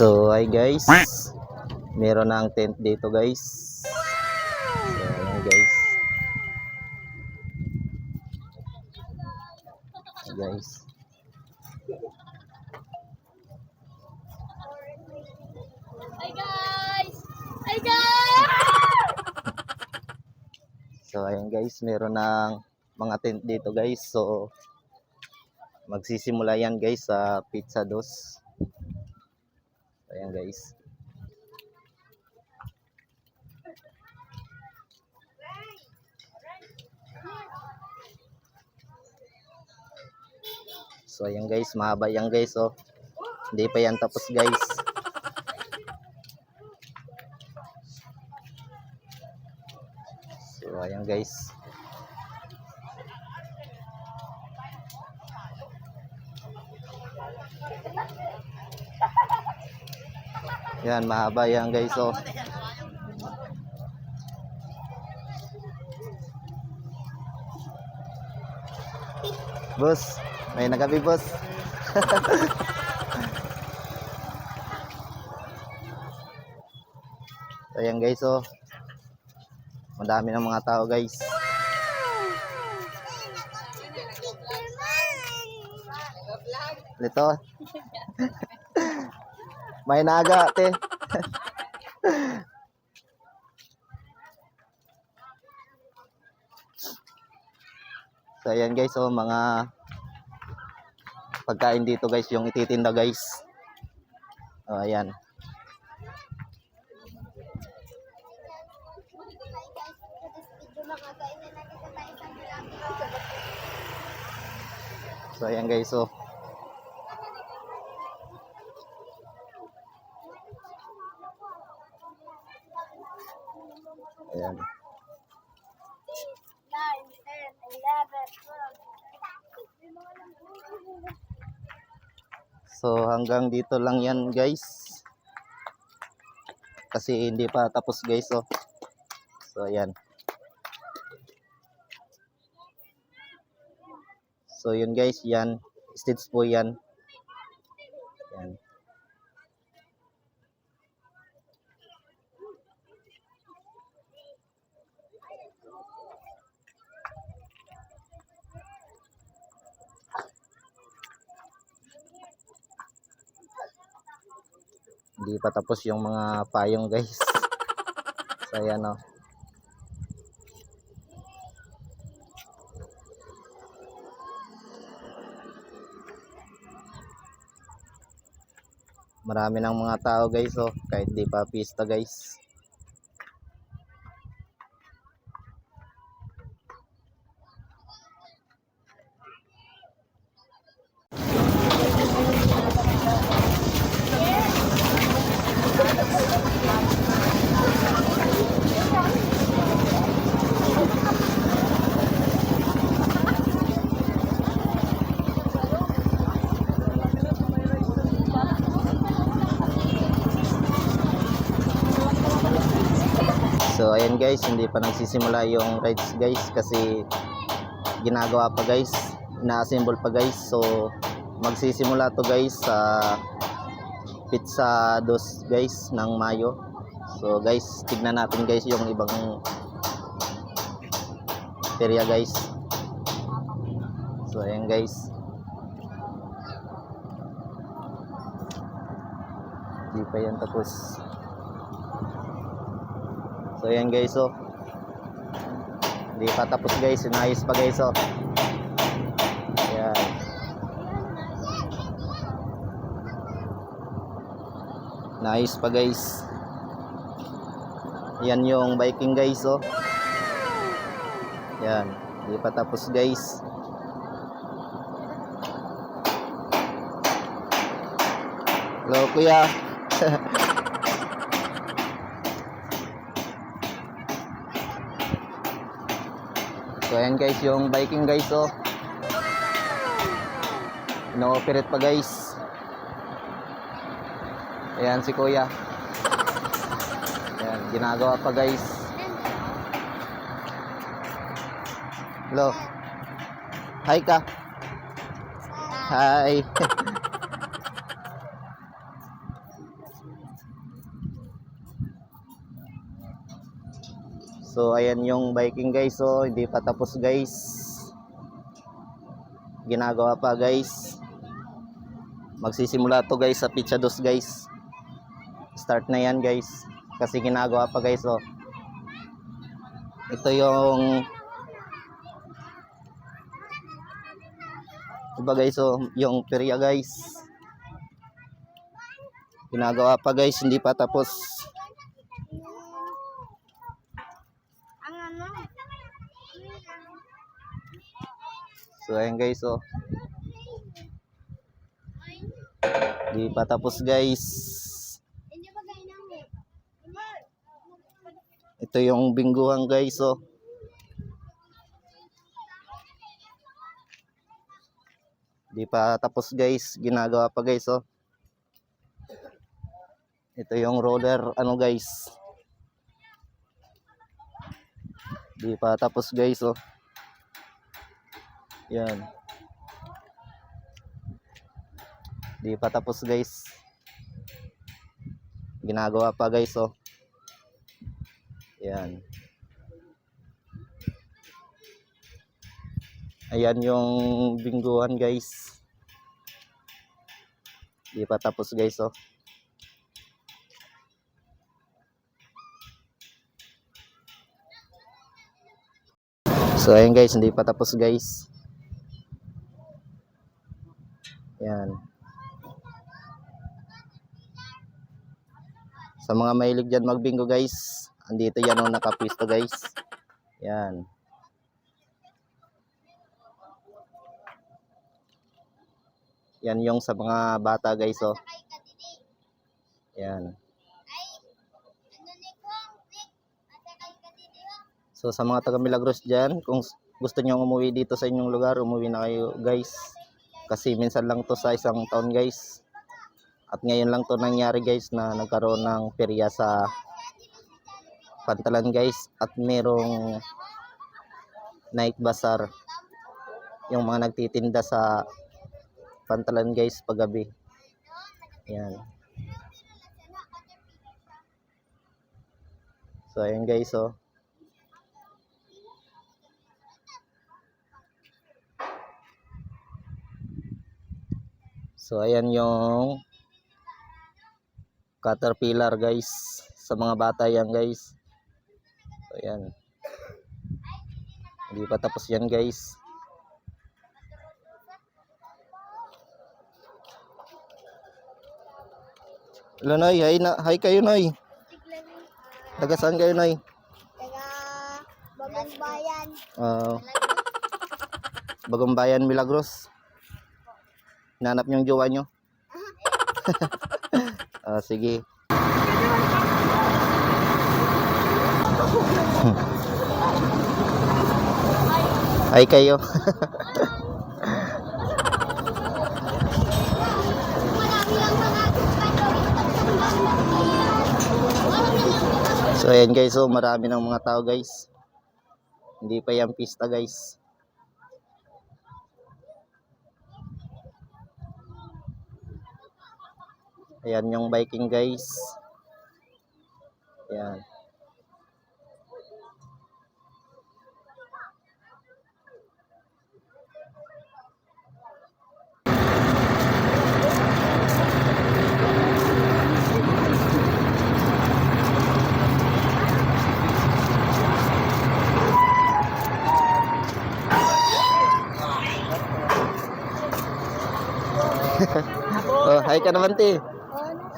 So, hi guys. Meron na ang tent dito guys. So, ayan guys. Ayan, guys. Hi guys! Hi guys! So, ayan guys. Meron ng mga tent dito guys. So, magsisimula yan guys sa Pizza Dos. Ayan guys. So ayan guys, mahaba yan guys oh. Hindi pa yan tapos guys. So ayan guys. Yan, mahaba yan guys oh. Boss, may nagabi boss. Ayan guys oh. Madami ng mga tao guys. Ito. may naga, te. So ayan guys, oh mga pagkain dito guys, yung ititinda guys. Oh, ayan. So ayan guys, oh. Ayan. 9, 10, 11, 12. So hanggang dito lang yan guys. Kasi hindi pa tapos guys oh. So ayan. So yun guys, yan. Stage po. Yan. Hindi pa tapos yung mga payong guys. So ayan oh. Marami ng mga tao guys oh, kahit di pa pista guys. So ayan guys, hindi pa nagsisimula yung rides guys kasi ginagawa pa guys, ina-assemble pa guys. So magsisimula to guys sa Pizza Dos guys ng Mayo. So guys, tignan natin guys yung ibang area guys. So ayan guys. Hindi pa yan tapos. So ayan guys oh. Hindi pa tapos guys, inayos pa guys oh. Ayan. Nice pa guys. Yan yung biking guys oh. Yan, hindi pa tapos guys. Hello kuya. ayan guys, yung biking guys oh. Ino-operate pa guys. Ayan si kuya. Ayan, ginagawa pa guys. Hello. Hi ka. Hi. So ayan yung biking guys, so hindi pa tapos guys. Ginagawa pa guys. Magsisimula to guys sa pizza dos guys. Start na yan guys. Kasi ginagawa pa guys, oh. Ito yung Diba guys, oh, yung perya guys. Ginagawa pa guys, hindi pa tapos. Ang ano? So ayan guys, oh. Hindi pa tapos guys. Ito yung bingguhan guys, oh. Di pa tapos guys, ginagawa pa guys, oh. Ito yung roller, ano guys. Di pa tapos guys, oh. Yan. Di pa tapos guys. Ginagawa pa guys, oh. Yan. Ayan yung bingguhan guys. Di pa tapos guys oh. So ayan guys, hindi pa tapos guys. Yan. Sa mga mahilig dyan magbingo guys, andito yan ang nakapwisto guys. Yan. Yan yung sa mga bata guys oh. Yan. So sa mga taga Milagros dyan, kung gusto nyo umuwi dito sa inyong lugar, umuwi na kayo guys. Kasi minsan lang to sa isang taon guys. At ngayon lang to nangyari guys na nagkaroon ng perya sa Pantalan guys. At merong night bazaar. Yung mga nagtitinda sa Pantalan guys paggabi. Yan. So ayan guys oh. So ayan yung caterpillar guys. Sa mga bata yan guys. So ayan. Hindi pa tapos yan guys. Hello Noy, hi, na, hi kayo Noy. Taga saan kayo Noy? Taga Bagong Bayan. Ah, Bagong Bayan Milagros. Nanap niyong jowa niyo? Ah, sige. Ay kayo. so ayan guys, so marami ng mga tao guys. Hindi pa yan pista guys. Ayan yung biking guys. Ayan. oh, hi ka naman, te.